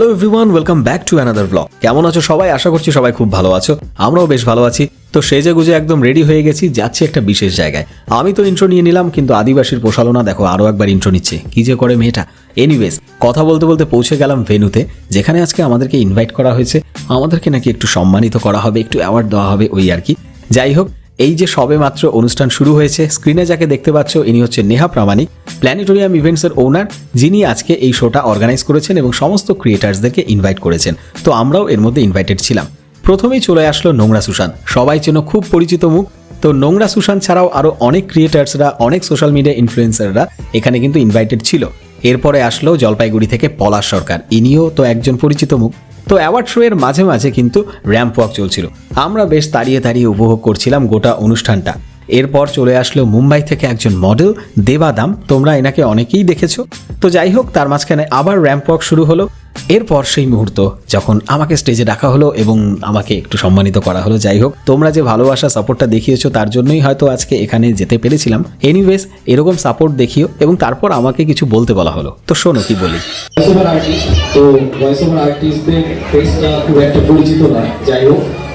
Hello everyone welcome back to another vlog কেমন আছো সবাই? আশা করছি সবাই খুব ভালো আছো। আমরাও বেশ ভালো আছি। তো সেজে গুজে একদম রেডি হয়ে গেছি, যাচ্ছি একটা বিশেষ জায়গায়। আমি তো ইন্ট্রো নিয়ে নিলাম, কিন্তু আদিবাসীর পোষালো দেখো আরও একবার ইন্ট্রো নিচ্ছে। কি যে করে মেয়েটা? এনিওয়েজ কথা বলতে বলতে পৌঁছে গেলাম ভেনুতে যেখানে আজকে আমাদেরকে ইনভাইট করা হয়েছে। আমাদেরকে নাকি একটু সম্মানিত করা হবে, একটু অ্যাওয়ার্ড দেওয়া হবে, ওই আর কি। যাই হোক এই যে সবে মাত্র অনুষ্ঠান শুরু হয়েছে স্ক্রিনে যাকে দেখতে পাচ্ছ, ইনি হচ্ছে নেহা প্রামাণিক। প্ল্যানেটোরিয়াম ইভেন্টসের ওনার যিনি আজকে এই শোটা অর্গানাইজ করেছেন এবং সমস্ত ক্রিয়েটার্সদেরকে ইনভাইট করেছেন। তো আমরাও এর মধ্যে ইনভাইটেড ছিলাম। প্রথমেই চলে আসলো নোংরা সুশান। সবাই যেন খুব পরিচিত মুখ। তো নোংরা সুশান ছাড়াও আরও অনেক ক্রিয়েটার্সরা অনেক সোশ্যাল মিডিয়া ইনফ্লুয়েন্সাররা এখানে কিন্তু ইনভাইটেড ছিল। এরপরে আসলো জলপাইগুড়ি থেকে পলাশ সরকার। ইনিও তো একজন পরিচিত মুখ। তো অ্যাওয়ার্ড শো এর মাঝে মাঝে কিন্তু র্যাম্প ওয়াক চলছিল। আমরা বেশ তাড়িয়ে তাড়িয়ে উপভোগ করছিলাম গোটা অনুষ্ঠানটা। এরপর চলে আসলো মুম্বাই থেকে একজন মডেল দেবাদাম। তোমরা এনাকে অনেকেই দেখেছ। তো যাই হোক, তার মাঝখানে আবার র্যাম্প ওয়াক শুরু হলো। এরপর সেই মুহূর্ত যখন আমাকে স্টেজে ডাকা হলো এবং আমাকে একটু সম্মানিত করা হলো, যাই হোক, তোমরা যে ভালোবাসা সাপোর্টটা দেখিয়েছো, তার জন্যই হয়তো আজকে এখানে যেতে পেরেছিলাম। এনিওয়েজ এরকম সাপোর্ট দেখিও এবং তারপর আমাকে কিছু বলতে বলা হলো। তো শোনো কি বলি।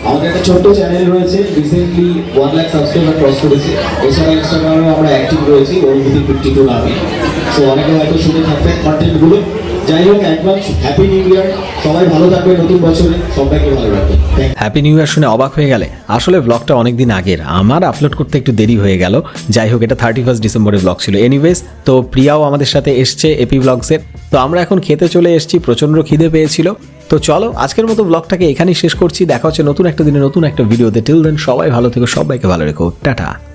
আমাদের একটা ছোট্ট চ্যানেল রয়েছে recently one lakh subscriber cross করেছে। এছাড়া ইনস্টাগ্রামে আমরা অ্যাক্টিভ রয়েছি অনুভূতি ফিফটি টু নামে। সো অনেকে হয়তো শুনে থাকবেন কন্টেন্টগুলো হ্যাপি নিউ ইয়ার শুনে অবাক হয়ে গেলে। আসলে ব্লগটা অনেক দিন আগের। আমার আপলোড করতে একটু দেরি হয়ে গেল। যাই হোক, এটা থার্টি ফার্স্ট ডিসেম্বরের ব্লগ ছিল। এনিওয়েজ তো প্রিয়াও আমাদের সাথে এসছে এপি ব্লগসের তো আমরা এখন খেতে চলে এসেছি। প্রচণ্ড খিদে পেয়েছিল। তো চলো, আজকের মতো ব্লগটাকে এখানেই শেষ করছি। দেখা হচ্ছে নতুন একটা দিনে নতুন একটা ভিডিওতে টিল দেন সবাই ভালো থেকো, সবাইকে ভালো রেখো। টাটা।